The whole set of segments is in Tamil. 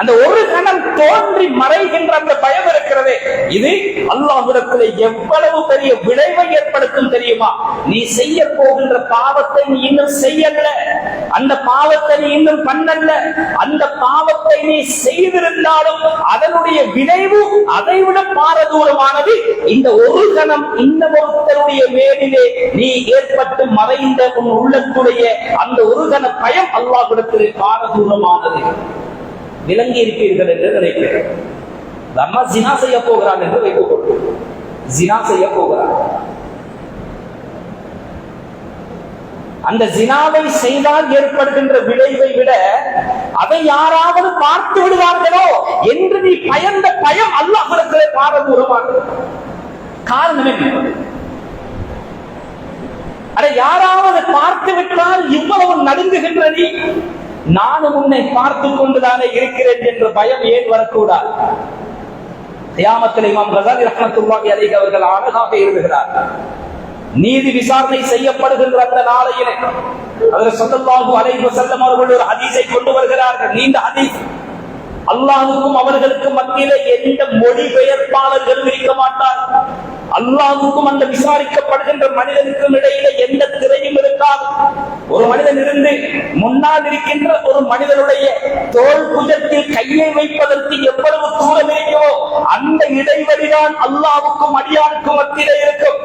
அந்த ஒரு கணம் தோன்றி மறைகின்ற அந்த பயம் இருக்கிறதே. இது அல்லாஹ்விடத்தில் எவ்வளவு பெரிய விளைவை ஏற்படுத்தும் தெரியுமா? நீ செய்ய போகின்ற பாவத்தை நீ இன்னும் செய்யல அந்த பாவத்தை நீ இன்னும் பண்ணல அந்த பாவத்தை நீ செய்திருந்தாலும் அதனுடைய விளைவு அதை விட பாரதூரமானது. இந்த ஒரு கணம் இந்த ஒருத்தருடைய மேலிலே நீ ஏற்பட்டு மறைந்த உன் உள்ளத்துடைய அந்த ஒரு கண பயம் அல்லாஹ்விடத்திலே பாரதூரமானது. விளங்கி இருப்பீர்கள் என்று நினைக்கிறேன் அம்மா ஜினா செய்ய போகிறான் என்று வைத்துக் கொள்வோம். ஜினா செய்ய போகிறான். அந்த ஜினாவை செய்தால் ஏற்படுகின்ற விளைவை விட அதை யாராவது பார்த்து விடுவார்களோ என்று நீ பயந்த பயம் அல்ல அல்லாஹிடத்திலே பாரதூரமாக காரணம் என்ன? அட யாராவது பார்த்து விட்டால் இவ்வளவு நடுங்குகின்ற நீ? நானும் உன்னை பார்த்து கொண்டுதானே இருக்கிறேன் என்ற பயம் ஏன் வரக்கூடாது? தியாமத்தில் இமாம் கசாலி ரஹமத்துல்லாஹி அலைஹி அவர்கள் அழகாக எழுதுகிறார். நீதி விசாரணை செய்யப்படுகின்ற அந்த நாளையிலே அதில் சொல்லல்லாஹு அலைஹி வஸல்லம் அவர்கள் ஒரு ஹதீஸை கொண்டு வருகிறார்கள். நீண்ட ஹதீஸ். அல்லாஹுக்கும் அவர்களுக்கு மத்தியிலே எந்த மொழி பெயர்ப்பாளர்களும் இருக்க மாட்டார். அல்லாஹுக்கும் அந்த விசாரிக்கப்படுகின்ற மனிதனுக்கும் இடையில எந்த திரையும் இருக்காது. ஒரு மனிதனிருந்து முன்னால் இருக்கின்ற ஒரு மனிதனுடைய தோல் புஜத்தில் கையை வைப்பதற்கு எவ்வளவு தூரம் இருக்குமோ அந்த இடைவெளிதான் அல்லாவுக்கும் அடியானுக்கும் மத்தியிலே இருக்கும்.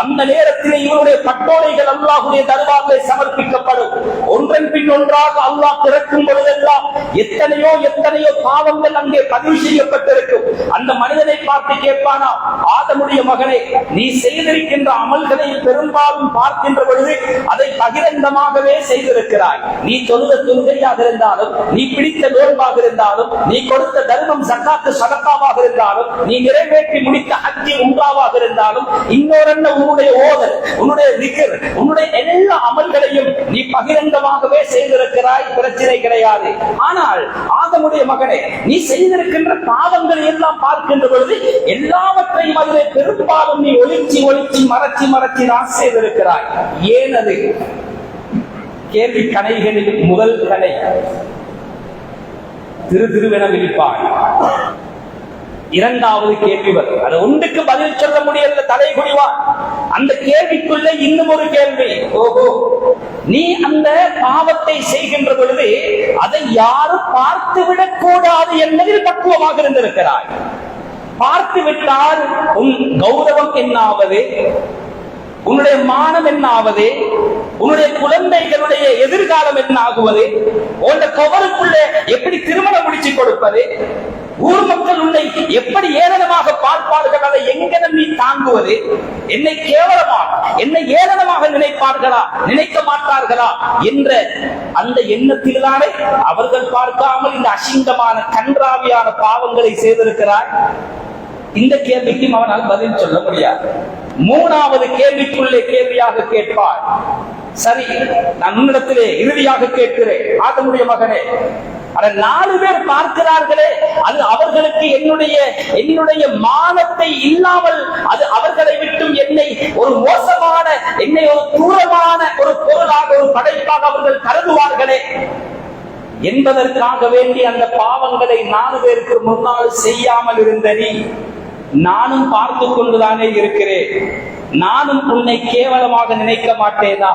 அந்த நேரத்திலே இவருடைய பட்டோலைகள் அல்லாஹுடைய தருவாரிலே சமர்ப்பிக்கப்படும். ஒன்றன் பின் ஒன்றாக அல்லாஹ் திறக்கும் பொழுதெல்லாம் எத்தனையோ எத்தனையோ பாவங்கள் அங்கே பதிவு செய்யப்பட்டிருக்கும். அந்த மனிதனை பார்த்து கேட்பானா ஆதமுடைய மகனை நீ செய்திருக்கின்ற அமல்களை பெரும்பாலும் பார்க்கின்ற பொழுது அதை பகிரங்கமாகவே செய்திருக்கிறாய். நீ தொழுத தொழுகையாக இருந்தாலும் நீ பிடித்த நோன்பாக இருந்தாலும் நீ கொடுத்த தர்மம் சக்காத்து சதக்காவாக இருந்தாலும் நீ நிறைவேற்றி முடித்த அக்கி உண்டாவாக இருந்தாலும் இன்னொரு உன்னுடைய ஓதல் உன்னுடைய நிகர் உன்னுடைய எல்லா அமல்களையும் நீ பகிரங்கமாகவே செய்திருக்கிறாய். பிரச்சனை கிடையாது. ஆனால் ஆதமுடைய மகனே நீ செய்திருக்கின்ற பாவங்களை எல்லாம் பார்க்கின்ற பொழுது எல்லாவற்றையும் அதிலே பெரும்பாலும் நீ ஒளிச்சி ஒளிச்சி மறைச்சி மறைச்சி நான் செய்திருக்கிறாய். ஏன் அது? கேள்வி கணைகளில் முதல் கணை. திரு திருவென விழிப்பான். இரண்டாவது கேள்வி வரும். அது ஒன்றுக்கு பதில் சொல்ல முடியல தலை குடிவா அந்த கேள்விக்குள்ள இன்னும் ஒரு கேள்வி. ஓஹோ. நீ அந்த பாவத்தை செய்கின்ற பொழுது அதை யாரும் பார்த்து விடக் கூடாது என்பதில் பக்குவமாக இருந்திருக்கிறாய். பார்த்து விட்டால் உன் கௌரவம் என்னாவது? உன்னுடைய மானம் என்ன ஆவது உன்னுடைய குழந்தைகளுடைய எதிர்காலம் என்ன ஆகுவது உன்னுடைய கவருக்குள்ளே எப்படி திருமணம் முடிச்சு கொடுப்பது? ஊர் மக்கள் உன்னை எப்படி ஏளனமாக பார்ப்பார்கள்? அதை எங்கன நீ தாங்குவது? என்னை கேவலமா என்னை ஏளனமாக நினைப்பார்களா? நினைக்க மாட்டார்களா? என்ற அந்த எண்ணத்தில்தானே அவர்கள் பார்க்காமல் இந்த அசிங்கமான கன்றாவியான பாவங்களை செய்திருக்கிறார் இந்த கேள்விக்கும் அவனால் பதில் சொல்ல முடியாது. மூணாவது கேள்விக்குள்ளே கேள்வியாக கேட்பார். சரி நான் உன்னிடத்திலே இறுதியாக கேட்கிறேன். ஆதமுடைய மகனே ஆனா நாலு பேர் பார்க்கிறார்களே அது அவர்களுக்கு என்னுடைய என்னுடைய மானத்தை இல்லாமல் அது அவர்களை விட்டும் என்னை ஒரு மோசமான என்னை ஒரு தூரமான ஒரு பொருளாக ஒரு படைப்பாக அவர்கள் கருதுவார்களே. என்பதற்காக வேண்டி அந்த பாவங்களை நாலு பேருக்கு முன்னால் செய்யாமல் இருந்த நீ நானும் பார்த்து கொண்டுதானே இருக்கிறேன். நானும் உன்னை கேவலமாக நினைக்க மாட்டேனா?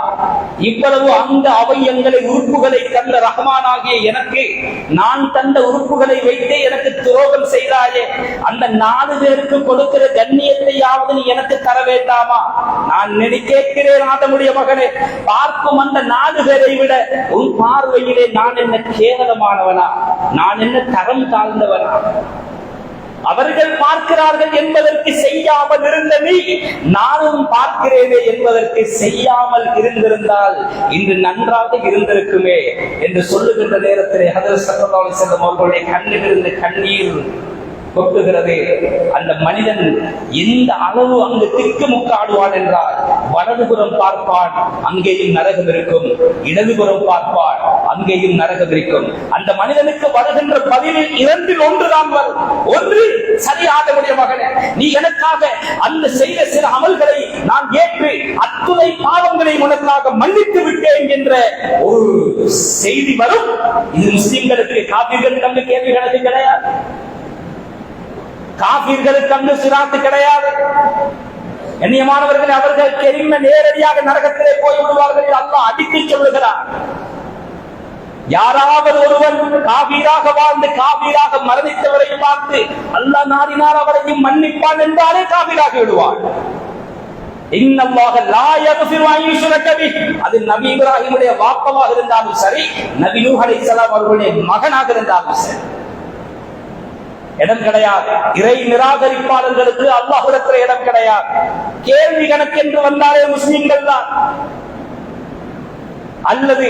இவ்வளவு அந்த அவயங்களை உறுப்புகளை தந்த ரஹ்மானாகிய எனக்கு நான் தந்த உறுப்புகளை வைத்தே எனக்கு துரோகம் செய்தாயே. அந்த நாலு பேருக்கு கொடுக்கிற கண்ணியத்தையாவது நீ எனக்கு தர வேண்டாமா? நான் நினை கேட்கிறேன் ஆதமுடைய மகனே. பார்க்கும் அந்த நாலு பேரை விட உன் பார்வையிலே நான் என்ன கேவலமானவனா? நான் என்ன தரம் தாழ்ந்தவனா? அவர்கள் பார்க்கிறார்கள் என்பதற்கு செய்யாமல் இருந்த நீ நானும் பார்க்கிறேனே என்பதற்கு செய்யாமல் இருந்திருந்தால் இன்று நன்றாக இருந்திருக்குமே என்று சொல்லுகின்ற நேரத்திலே ஹதரத் ஸல்லல்லாஹு செல்லும் அவர்களுடைய கண்ணில் இருந்து கண்ணீர் கொட்டுகிறது. அந்த மனிதன் எந்த அளவு அங்கு திக்குமுக்காடுவான் என்றால் வலதுபுறம் பார்ப்பான் அங்கேயும் நரகம் இருக்கும். இடதுபுறம் பார்ப்பான் அங்கேயும் நரகம் இருக்கும். அந்த மனிதனுக்கு வருகின்ற பதிலில் இரண்டில் ஒன்றுதான் வரும். ஒன்று சரியாக மகனே. நீ எனக்காக அந்த செய்த சில அமல்களை நான் ஏற்று அத்துணை பாவங்களை உனக்காக மன்னித்து விட்டேன் என்ற ஒரு செய்தி வரும். இது முஸ்லிம்களுக்கு காப்பீர்கள் கண்டு கேள்வி கிடையாது. காபீர்களுக்கு அங்கு சிராத்து கிடையாது. கண்ணியமானவர்கள் அவர்கள் தெரிந்த நேரடியாக நரகத்திலே போய் விடுவார்கள் என்று அல்லாஹ் அடித்து சொல்லுகிறார் யாராவது ஒருவன் காபீராக வாழ்ந்து காபீராக மரணித்தவரை பார்த்து அல்ல நாடினார் அவரையும் மன்னிப்பான் என்றாலே காபீராக விடுவான். அது நபி இப்ராஹிமுடைய வாப்பமாக இருந்தாலும் சரி நபி நூஹ் அலைஹிஸ்ஸலாம் அவர்களுடைய மகனாக இருந்தாலும் சரி. இடம் கிடையாது. இறை நிராகரிப்பாளர்களுக்கு அல்லாஹுடத்தில் இடம் கிடையாது. கேள்வி கணக்கென்று வந்தாலே முஸ்லிம்கள் தான் அல்லது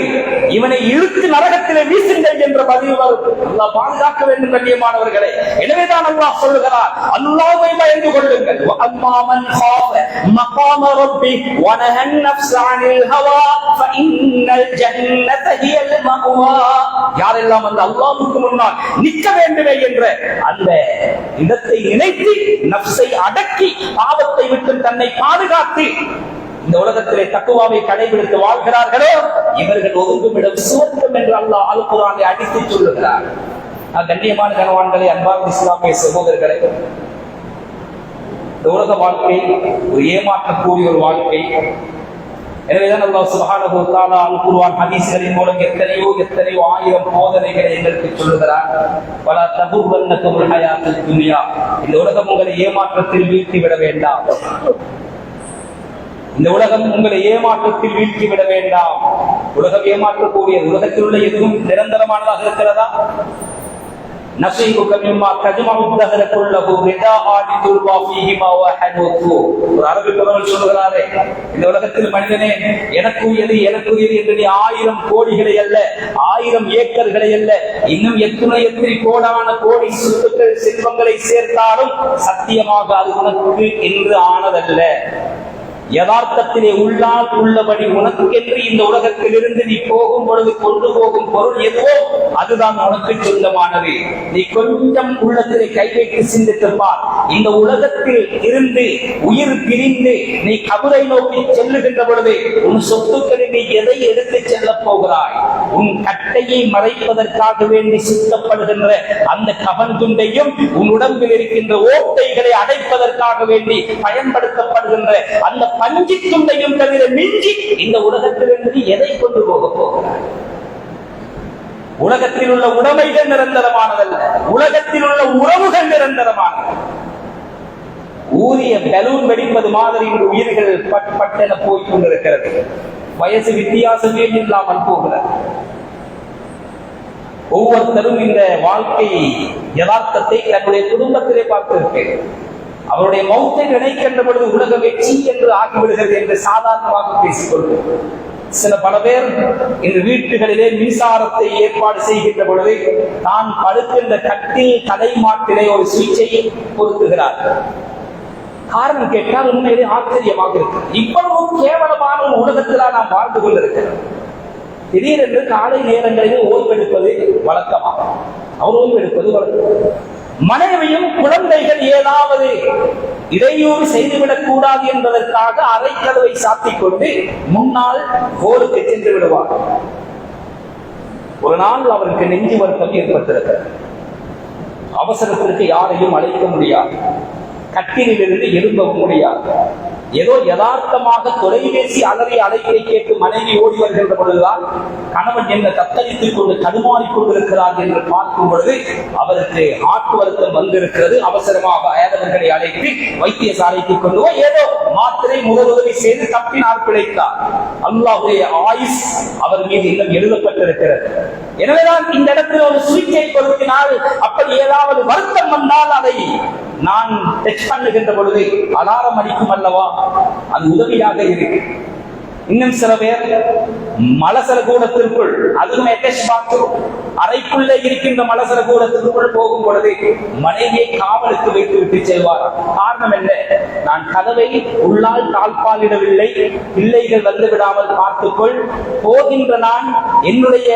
இவனை இழுத்து நரகத்திலே வீசுங்கள் என்ற பதில் வரும். பாதுகாக்க வேண்டும் கண்ணியமானவர்களே. எனவேதான் அல்லாஹ் சொல்லுகிறார் அல்லாவை பயந்து கொள்ளுங்கள். அம்மாமன் ஹாஃப மகாம ரப்பி வனஹன் நஃப்ஸானில் ஹவா ஃபஇன்னல் ஜன்னத ஹியல் யாரெல்லாம் அந்த அல்லாஹ்வுக்கு முன்னால் நிற்க வேண்டுமே என்ற அந்த இடத்தை நினைத்து நஃப்ஸை அடக்கி பாவத்தை விட்டு தன்னை பாதுகாத்து இந்த உலகத்திலே தக்குவாவை கடைபிடித்து வாழ்கிறார்களோ? இவர்கள் ஒதுங்குமிடம் சுவர்க்கம் என்று அல்லாஹ் அல் குரானை அடித்து சொல்லுகிறார். ஆக, கண்ணியமான கனவான்களே அன்பார்ந்த இஸ்லாமிய சகோதரர்களே இந்த உலக வாழ்க்கை ஒரு ஏமாற்றக்கூடிய ஒரு வாழ்க்கை. எனவேதான் அல்லாஹ் சுப்ஹானஹு வ தஆலா அல் குர்ஆன் ஹதீஸ்களின் மூலம் எத்தனையோ எத்தனையோ ஆயிரம் போதனைகளை எங்களுக்கு சொல்லுகிறார். வலா தகுர்வன்னகுல் ஹயாத்துல் துன்யா. இந்த உலகம் உங்களை ஏமாற்றத்தில் வீழ்த்தி விட வேண்டாம். இந்த உலகம் உங்களை ஏமாற்றத்தில் வீழ்த்தி விட வேண்டாம். உலகம் ஏமாற்றக்கூடிய உலகத்தில் உள்ள எதுவும் நிரந்தரமானதாக இருக்கிறதா? நசீபுக மிம்மா தஜ்மஉ தஹர ரிதாஆனி துர்வா ஃபீஹிமா வ ஹனூது ஒரு அரபி புலவர் சொல்கிறாரே இந்த உலகத்தில் மனிதனே எனக்குரியது எனக்குரியது என்று நீ ஆயிரம் கோடிகளை அல்ல ஆயிரம் ஏக்கர்களை அல்ல இன்னும் எத்தனை எத்தனை கோடான கோடி சொத்துக்கள் செல்வங்களை சேர்த்தாலும் சத்தியமாக அது உனக்கு என்று ஆனதல்ல. யதார்த்தத்திலே உள்ளால் உள்ளபடி உனக்கென்று இந்த உலகத்திலிருந்து நீ போகும் பொழுது கொண்டு போகும் பொருள் எதுவோ அதுதான் உனக்கு சொந்தமானது. நீ கொஞ்சம் உள்ளத்திலே கை வைத்து சிந்தித்துப்பார் இந்த உலகத்தில் இருந்து உயிர் பிரிந்து நீ கபரை நோக்கி செல்லுகின்ற பொழுது உன் சொத்துக்களை நீ எதை எடுத்து செல்லப் போகிறாய்? உன் கட்டையை மறைப்பதற்காக வேண்டி சுத்தப்படுகின்ற அந்த கவன் துண்டையும் உன் உடம்பில் இருக்கின்ற ஓட்டைகளை அடைப்பதற்காக வேண்டி பயன்படுத்தப்படுகின்ற அந்த பஞ்சு துண்டையும் தவிர மிஞ்சி இந்த உலகத்திலிருந்து எதை கொண்டு போக போகிறாய்? உலகத்தில் உள்ள உடைமைகள் நிரந்தரமானதல்ல. உலகத்தில் உள்ள உறவுகள் நிரந்தரமானது. ஊதிய பலூன் வெடிப்பது மாதிரி இந்த உயிர்கள் பட் பட்டென போய் கொண்டிருக்கிறது. வயசு வித்தியாசமே இல்லாமல் போகிறது ஒவ்வொருத்தரும் இந்த வாழ்க்கை யதார்த்தத்தை தன்னுடைய குடும்பத்திலே பார்த்திருக்கேன். அவருடைய மௌத்தை நினைக்கின்ற பொழுது உலக வெற்றி என்று ஆகிவிடுகிறது என்று சாதாரணமாக பேசிக்கொள்வோம் சில பல பேர் இந்த வீட்டுகளிலே மின்சாரத்தை ஏற்பாடு செய்கின்ற பொழுது தான் படுக்கின்ற கட்டில் தலைமாட்டிலே ஒரு சுவிட்சை பொருத்துகிறார். காரணம் கேட்டால் உண்மையிலே ஆச்சரியமாக இருக்கு. இவ்வளவு கேவலமான ஒரு உலகத்திலா நாம் வாழ்ந்து கொண்டிருக்கிறோம். திடீரென்று காலை நேரங்களில் ஓய்வெடுப்பது வழக்கமா அவர் ஓய்வெடுப்பது வழக்கம். மனைவியும் குழந்தைகள் ஏதாவது இடையூறு செய்துவிடக் கூடாது என்பதற்காக அரைக்கதவை சாத்திக் கொண்டு முன்னால் போருக்கு சென்று விடுவார். ஒரு நாள் அவருக்கு நெஞ்சு வருத்தம் ஏற்பட்டிருக்கிறது. அவசரத்திற்கு யாரையும் அழைக்க முடியாது. கட்டிலிருந்து எழும்பவும் முடியாது. ஏதோ யதார்த்தமாக தொலைபேசி அலறி அழைப்பை கேட்டு மனைவி ஓடி வருகின்ற பொழுதுதான் கணவன் என்ன தத்தளித்துக் கொண்டு தடுமாறிக் கொண்டிருக்கிறார் என்று பார்க்கும் பொழுது அவருக்கு ஆட்டு வருத்தம் வந்திருக்கிறது. அவசரமாக அயலவர்களை அழைத்து வைத்தியசாலைக்கு கொண்டு ஏதோ மாத்திரை முதலுதவி செய்து தப்பினார் பிழைத்தார். அல்லாவுடைய ஆயுஸ் அவர் மீது இன்னும் எழுதப்பட்டிருக்கிறது. எனவேதான் இந்த இடத்தில் ஒரு சுவிட்சை பொருத்தினால் அப்படி ஏதாவது வருத்தம் வந்தால் அதை நான் டச் பண்ணுகின்ற பொழுது அலாரம் அடிக்கும் அல்லவா? அது உதவியாக இருக்கு. இன்னும் சில பேர் மலசல கூடத்திற்குள் அதுவும் அட்டாச் பாத்ரூம் அறைக்குள்ளே இருக்கின்ற மலசல கூடத்திற்குள் போகும் பொழுது மனைவியை காவலுக்கு வைத்து விட்டு செல்வார். காரணம் என்ன? நான் கதவை உள்ளால் தாழ்பாலிடவில்லை பிள்ளைகள் வந்து விடாமல் பார்த்துக்கொள். போகின்ற நான் என்னுடைய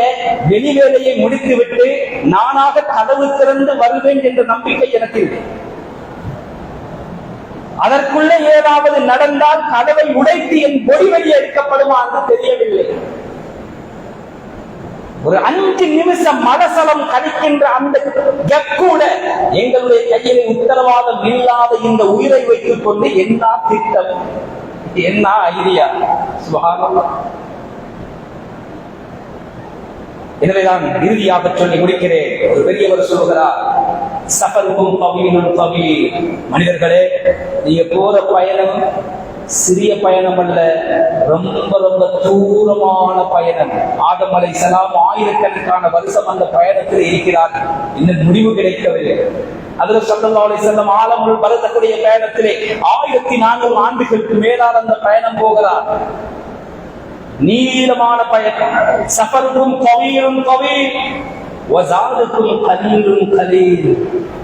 வெளி வேலையை முடித்துவிட்டு நானாக கதவு திறந்து வருவேன் என்ற நம்பிக்கை எனக்கு இல்லை. அதற்குள்ளே ஏதாவது நடந்தால் கதவை உடைத்து என் பொடி வெளியே எடுக்கப்படுமா என்று தெரியவில்லை. ஒரு அஞ்சு நிமிஷம் மனசலம் கழிக்கின்ற அந்த கூட எங்களுடைய கையில் உத்தரவாதம் இல்லாத இந்த உயிரை வைத்துக் கொண்டு என்ன திட்டம்? என்ன ஐடியா சுபஹானல்லாஹ் எனவேதான் இறுதியாக சொல்லி முடிக்கிறேன். ஒரு பெரியவர் சொல்கிறார் சபருக்கும் பவியிலும் பவி மனிதர்களே நீங்க போற பயணம் சிறிய பயணம் அல்ல ரொம்ப ரொம்ப தூரமான பயணம். ஆதமலை அலை சலாம் ஆயிரக்கணக்கான வருஷம் அந்த பயணத்தில் இருக்கிறார் இன்னும் முடிவு கிடைக்கவில்லை. அதுல சல்லல்லாஹு செல்லும் ஆலமுள் பரத்தக்கூடிய பயணத்திலே ஆயிரத்தி நானூறு ஆண்டுகளுக்கு மேலால் அந்த பயணம் போகிறார். நீளமான பயணம். சபருக்கும் கவீரும் கவி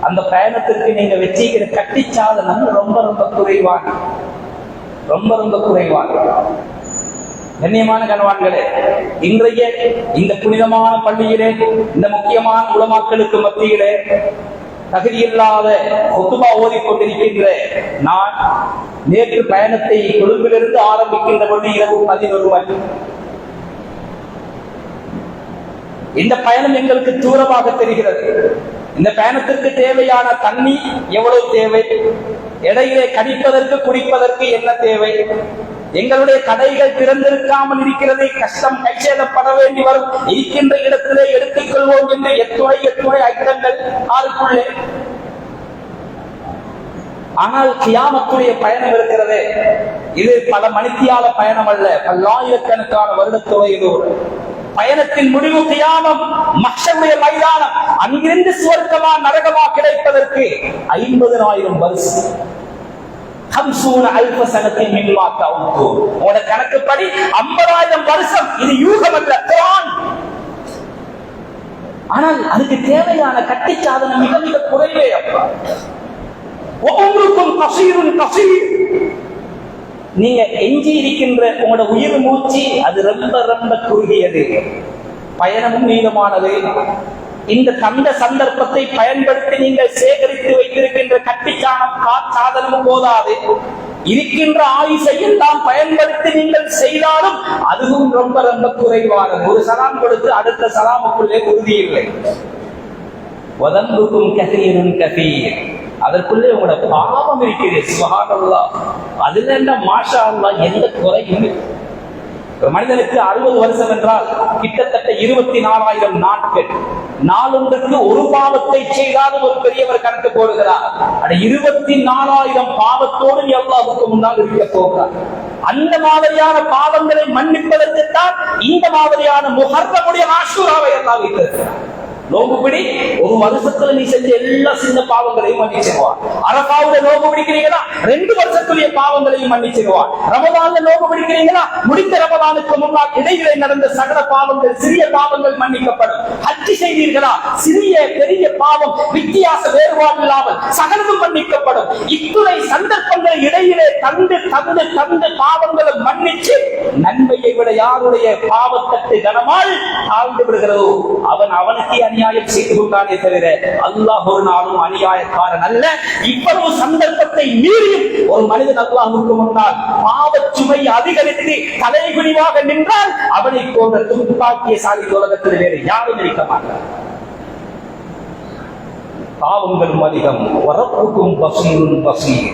அந்த பயணத்திற்கு நீங்க வச்சிக்கிற கட்டி சாதனம் ரொம்ப ரொம்ப குறைவாக ரொம்ப ரொம்ப குறைவாக கண்ணியமான கனவான்களே இன்றைய இந்த புனிதமான பள்ளியிலே இந்த முக்கியமான உலமாக்களுக்கு மத்தியிலே தகுதியில்லாத ஒத்துமா ஓதிக்கொண்டிருக்கின்ற நான் நேற்று பயணத்தை கொழும்பிலிருந்து ஆரம்பிக்கின்ற பொழுது இரவு பதினொரு மணி. இந்த பயணம் எங்களுக்கு தூரமாக தெரிகிறது. இந்த பயணத்திற்கு தேவையான தண்ணி எவ்வளவு தேவை? இடையிலே கடிப்பதற்கு குடிப்பதற்கு என்ன தேவை? எங்களுடைய கடைகள் திறந்திருக்காமல் இருக்கிறதை கஷ்டம் கைச்சேதப்பட வேண்டி வரும். இருக்கின்ற இடத்திலே எடுத்துக் கொள்வோம் என்று எத்துணை எத்துணை ஐட்டங்கள் ஆளுக்குள்ளே ஆனால் கியாமத்துடைய பயணம் இருக்கிறது. இது பல மணித்தியால பயணம் அல்ல. பல்லாயிரக்கணக்கான வருடத்துறை இது பயணத்தின் முடிவு கியாமம் மக்ஷனுடைய மைதானம் அங்கிருந்து சுவர்க்கமா நரகமா கிடைப்பதற்கு ஐம்பதனாயிரம் வருஷம் ஹம்சூன அல்ப சனத்தின் மின்மா கவுந்து கணக்குப்படி ஐம்பதாயிரம் வருஷம். இது யூகம் அல்ல ஆனால் அதுக்கு தேவையான கட்டி சாதனம் மிக மிக குறைவே அப்பா. ஒவ்வொன்றுக்கும் கசீரும் கசீர். நீங்க எஞ்சி இருக்கின்ற உங்களோட உயிர் மூச்சு அது ரொம்ப ரொம்ப குறுகியது. பயணமும் நீளமானது. இந்த தந்த சந்தர்ப்பத்தை பயன்படுத்தி நீங்கள் சேகரித்து வைத்திருக்கின்ற கட்டிச்சானம் காற்சாதனமும் போதாது. இருக்கின்ற ஆயுசையும் தான் பயன்படுத்தி நீங்கள் செய்தாலும் அதுவும் ரொம்ப ரொம்ப குறைவானது. ஒரு சலாம் கொடுத்து அடுத்த சலாமுக்குள்ளே உறுதியில்லை. உதம்புக்கும் வதம்புக்கும் கசீரும் கசீர். அதற்குள்ளே உங்களோட பாவம் இருக்கிறது. சுகானல்லா அதுல என்ன மாஷா அல்லா எந்த குறையும் இல்லை. ஒரு மனிதனுக்கு அறுபது வருஷம் என்றால் கிட்டத்தட்ட இருபத்தி நாலாயிரம் நாட்கள். நாளொன்றுக்கு ஒரு பாவத்தை செய்தாத ஒரு பெரியவர் கணக்கு போடுகிறார். அந்த இருபத்தி நாலாயிரம் பாவத்தோடு எவ்வளவுக்கு முன்னால் இருக்க போகிறார். அந்த மாதிரியான பாவங்களை மன்னிப்பதற்குத்தான் இந்த மாதிரியான முகர்த்தமுடைய ஆசூராவை எல்லாம் வைத்திருக்கிறார் நோம்புபிடி ஒரு வருஷத்துல நீ செஞ்ச எல்லா சின்ன பாவங்களையும் மன்னிச்சிருவான் அரபாவுல நோம்பு பிடிக்கிறீங்களா? ரெண்டு வருஷத்துடைய பாவங்களையும் மன்னிச்சிருவான் ரமதான்ல நோம்பு பிடிக்கிறீங்களா? முடிந்த ரமதானுக்கு முன்னால் இடையிலே நடந்த சகல பாவங்கள் சிறிய பாவங்கள் மன்னிக்கப்படும். ஹஜ்ஜி செய்தீர்களா சிறிய பெரிய பாவம் வித்தியாச வேறுபாடு இல்லாமல் சகலமும் மன்னிக்கப்படும். இத்துணை சந்தர்ப்பங்கள் இடையிலே தந்து தந்து தந்து பாவங்களை மன்னிச்சு நன்மையை விட யாருடைய பாவத்தட்டு கனமால் தாழ்ந்து விடுகிறதோ அவன் அவனுக்கு அநியாயம் செய்து கொண்டானே தவிர அல்லாஹ் ஒரு நாளும் அநியாயக்காரன் அல்ல இவ்வளவு சந்தர்ப்பத்தை மீறியும் ஒரு மனிதன் அல்லாஹுக்கு முன்னால் பாவச்சுமை அதிகரித்து தலைகுனிவாக நின்றால் அவனை போன்ற துப்பாக்கிய சாதி உலகத்தில் வேறு யாரும் இருக்க மாட்டார். பாவங்களும் அதிகம். வரப்புக்கும் பசீரும் பசீர்.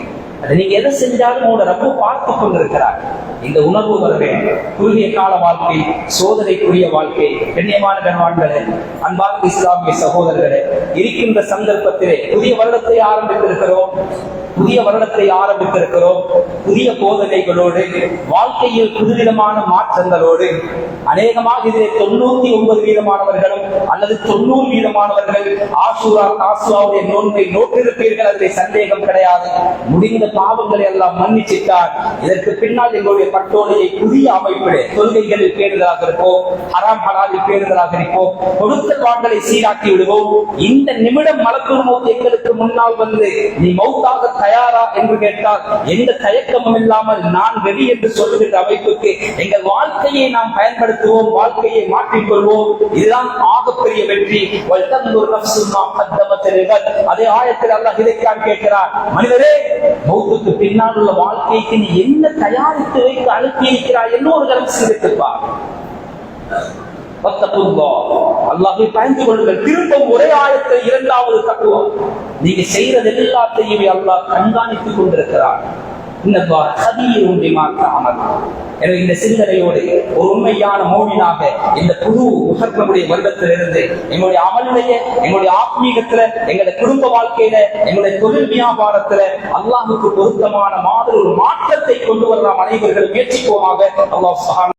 நீங்க எதை செஞ்சாலும் உங்களோட ரப்பு பார்த்து கொண்டிருக்கிறார். இந்த உணர்வு வர வேண்டும் குறுகிய கால வாழ்க்கை சோதனைக்குரிய வாழ்க்கை கண்ணியமான கணவான்களே அன்பார்ந்த இஸ்லாமிய சகோதரர்களே இருக்கின்ற சந்தர்ப்பத்திலே புதிய வருடத்தை ஆரம்பித்திருக்கிறோம். புதிய வருடத்தை ஆரம்பித்திருக்கிறோம். புதிய போதனைகளோடு வாழ்க்கையில் புதுவிதமான மாற்றங்களோடு அநேகமாக இதிலே தொண்ணூத்தி ஒன்பது வீதமானவர்களும் அல்லது தொண்ணூறு வீதமானவர்கள் ஆசூரா காசுவாவுடைய நோன்பை நோட்டிருப்பீர்கள் அதில் சந்தேகம் கிடையாது. முடிந்த பாவங்களை எல்லாம் மன்னிச்சிட்டார். இதற்கு பின்னால் எங்களுடைய பட்டோலையை புதிய அமைப்பிலே கொள்கைகளில் பேருதலாக இருப்போம். ஹராம் ஹலாலில் பேருதலாக இருப்போம். கொடுக்கல் வாங்கலை சீராக்கி விடுவோம். இந்த நிமிடம் மலக்குள் எங்களுக்கு முன்னால் வந்து நீ மௌத்தாக தயாரா என்று கேட்டால் எந்த தயக்கமும் இல்லாமல் நான் வெறி என்று சொல்லுகின்ற அமைப்புக்கு எங்கள் வாழ்க்கையை நாம் பயன்படுத்துவோம் வாழ்க்கையை மாற்றிக்கொள்வோம். இதுதான் ஆகப்பெரிய வெற்றி. அதே ஆயத்தில் அல்ல இதைத்தான் கேட்கிறார். மனிதரே மௌத்துக்கு பின்னால் உள்ள வாழ்க்கைக்கு நீ என்ன தயாரித்து வைத்து அனுப்பி இருக்கிறாய் என்று ஒரு தரம் சிந்தித்துப்பார் அல்லாஹை பயந்து கொள்ளுங்கள். திரும்பவும் ஒரே ஆயத்தில் இரண்டாவது தத்துவம் நீங்க செய்யறது எல்லாத்தையும் அல்லாஹ் கண்காணித்துக் கொண்டிருக்கிறார். எனவே இந்த சிந்தனையோடு ஒரு உண்மையான மோமினாக இந்த புது உகர்த்தனுடைய வருடத்திலிருந்து எங்களுடைய அமலுடைய எங்களுடைய ஆத்மீகத்துல எங்களுடைய குடும்ப வாழ்க்கையில எங்களுடைய தொழில் வியாபாரத்துல அல்லாஹுக்கு பொருத்தமான மாதிரி ஒரு மாற்றத்தை கொண்டு வர நாம் அனைவர்கள் முயற்சிப்போமாக. அல்லாஹ்